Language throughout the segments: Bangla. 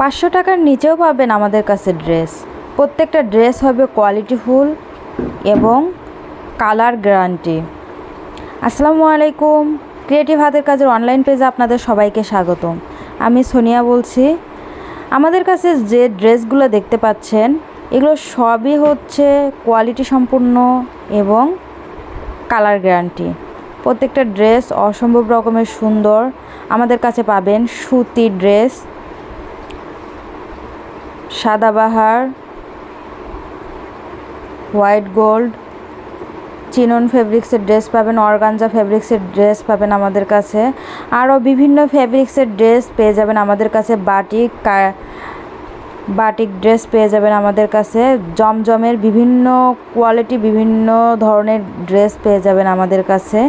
পাঁচশো টাকার নিচেও পাবেন আমাদের কাছে ড্রেস। প্রত্যেকটা ড্রেস হবে কোয়ালিটিফুল এবং কালার গ্যারান্টি। আসসালামু আলাইকুম। ক্রিয়েটিভ হাতের কাজের অনলাইন পেজে আপনাদের সবাইকে স্বাগতম। আমি সোনিয়া বলছি। আমাদের কাছে যে ড্রেসগুলো দেখতে পাচ্ছেন, এগুলো সবই হচ্ছে কোয়ালিটি সম্পূর্ণ এবং কালার গ্যারান্টি। প্রত্যেকটা ড্রেস অসম্ভব রকমের সুন্দর। আমাদের কাছে পাবেন সুতি ড্রেস সাদাবাহার, হোয়াইট গোল্ড, চিনন ফেব্রিক্সের ড্রেস পাবেন, অর্গানজা ফেব্রিক্সের ড্রেস পাবেন আমাদের কাছে। আরও বিভিন্ন ফেব্রিক্সের ড্রেস পেয়ে যাবেন আমাদের কাছে, বাটিক বাটিক ড্রেস পেয়ে যাবেন আমাদের কাছে। জমজমের বিভিন্ন কোয়ালিটি, বিভিন্ন ধরনের ড্রেস পেয়ে যাবেন আমাদের কাছে।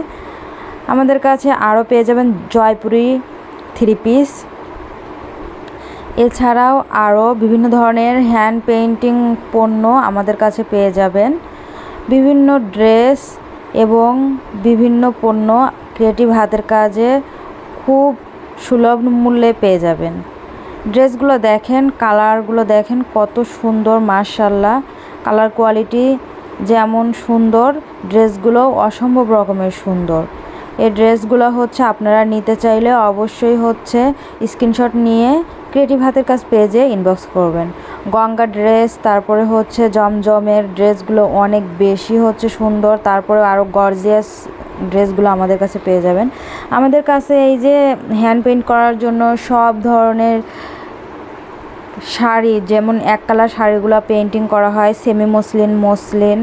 আমাদের কাছে আরও পেয়ে যাবেন জয়পুরি থ্রি পিস। এছাড়াও আরও বিভিন্ন ধরনের হ্যান্ড পেইন্টিং পণ্য আমাদের কাছে পেয়ে যাবেন। বিভিন্ন ড্রেস এবং বিভিন্ন পণ্য ক্রিয়েটিভ হাতের কাজে খুব সুলভ মূল্যে পেয়ে যাবেন। ড্রেসগুলো দেখেন, কালারগুলো দেখেন, কত সুন্দর মার্শাল্লাহ কালার কোয়ালিটি যেমন সুন্দর ড্রেসগুলো অসম্ভব রকমের সুন্দর। এই ড্রেসগুলো হচ্ছে আপনারা নিতে চাইলে অবশ্যই হচ্ছে স্ক্রিনশট নিয়ে ক্রিয়েটিভ হাতের কাছ পেজে ইনবক্স করবেন। গঙ্গা ড্রেস, তারপরে হচ্ছে জমজমের ড্রেসগুলো অনেক বেশি হচ্ছে সুন্দর তারপরে আরও গর্জিয়াস ড্রেসগুলো আমাদের কাছে পেয়ে যাবেন। আমাদের কাছে এই যে হ্যান্ড পেইন্ট করার জন্য সব ধরনের শাড়ি, যেমন এক কালার শাড়িগুলো পেন্টিং করা হয় সেমি মসলিন মসলিন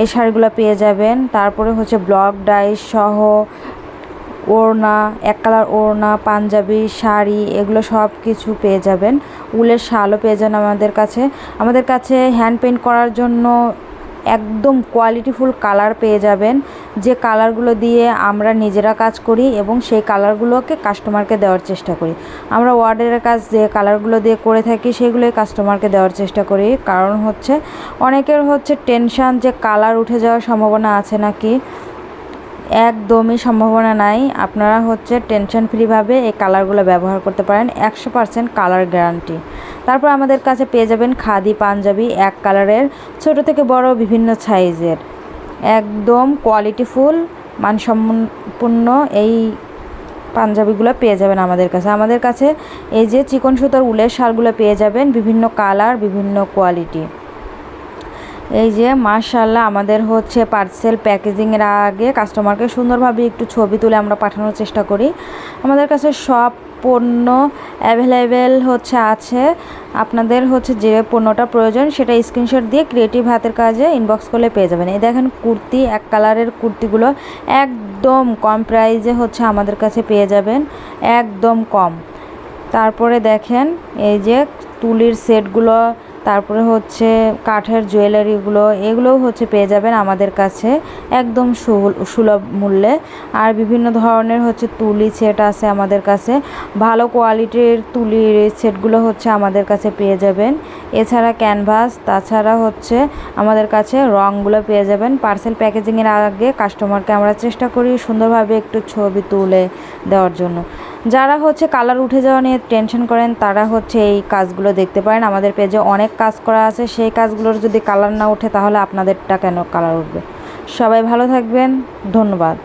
এই শাড়িগুলো পেয়ে যাবেন। তারপরে হচ্ছে ব্লক ডাইস সহ ওড়না, এক কালার ওড়না, পাঞ্জাবি, শাড়ি, এগুলো সব কিছু পেয়ে যাবেন। উলের শালও পেয়ে যান আমাদের কাছে। আমাদের কাছে হ্যান্ড পেন্ট করার জন্য একদম কোয়ালিটিফুল কালার পেয়ে যাবেন। যে কালারগুলো দিয়ে আমরা নিজেরা কাজ করি এবং সেই কালারগুলোকে কাস্টমারকে দেওয়ার চেষ্টা করি। আমরা ওয়ার্ডের কাজ যে কালারগুলো দিয়ে করে থাকি, সেগুলোই কাস্টমারকে দেওয়ার চেষ্টা করি। কারণ হচ্ছে, অনেকের হচ্ছে টেনশান যে কালার উঠে যাওয়ার সম্ভাবনা আছে নাকি? একদমই সম্ভাবনা নাই। আপনারা হচ্ছে টেনশন ফ্রিভাবে এই কালারগুলো ব্যবহার করতে পারেন। একশো পারসেন্ট কালার গ্যারান্টি তারপর আমাদের কাছে পেয়ে যাবেন খাদি পাঞ্জাবি এক কালারের, ছোট থেকে বড় বিভিন্ন সাইজের। একদম কোয়ালিটিফুল মানসম্পন্ন এই পাঞ্জাবিগুলো পেয়ে যাবেন আমাদের কাছে। আমাদের কাছে এই যে চিকন সুতার উলের শালগুলো পেয়ে যাবেন, বিভিন্ন কালার, বিভিন্ন কোয়ালিটি এই যে মার্শাল্লাহ আমাদের হচ্ছে পার্সেল প্যাকেজিংয়ের আগে কাস্টমারকে সুন্দরভাবে একটু ছবি তুলে আমরা পাঠানোর চেষ্টা করি। আমাদের কাছে সব পণ্য অ্যাভেলেবেল হচ্ছে, আছে। আপনাদের হচ্ছে যে পণ্যটা প্রয়োজন, সেটা স্ক্রিনশট দিয়ে ক্রিয়েটিভ হাতের কাজে ইনবক্স করলে পেয়ে যাবেন। এই দেখেন কুর্তি, এক কালারের কুর্তিগুলো একদম কম প্রাইজে হচ্ছে আমাদের কাছে পেয়ে যাবেন, একদম কম। তারপরে দেখেন এই যে তুলির সেটগুলো তারপরে হচ্ছে কাঠের জুয়েলারিগুলো এগুলোও হচ্ছে পেয়ে যাবেন আমাদের কাছে একদম সুল- সুলভ মূল্যে। আর বিভিন্ন ধরনের হচ্ছে তুলি সেট আছে আমাদের কাছে। ভালো কোয়ালিটির তুলির সেটগুলো হচ্ছে আমাদের কাছে পেয়ে যাবেন। এছাড়া ক্যানভাস তাছাড়া হচ্ছে আমাদের কাছে রঙগুলো পেয়ে যাবেন। পার্সেল প্যাকেজিংয়ের আগে কাস্টমারকে আমরা চেষ্টা করি সুন্দরভাবে একটু ছবি তুলে দেওয়ার জন্য। যারা হচ্ছে কালার উঠে যাওয়া নিয়ে টেনশন করেন, তারা হচ্ছে এই কাজগুলো দেখতে পারেন। আমাদের পেজে অনেক কাজ করা আছে। সেই কাজগুলোর যদি কালার না ওঠে, তাহলে আপনাদেরটা কেন কালার উঠবে? সবাই ভালো থাকবেন। ধন্যবাদ।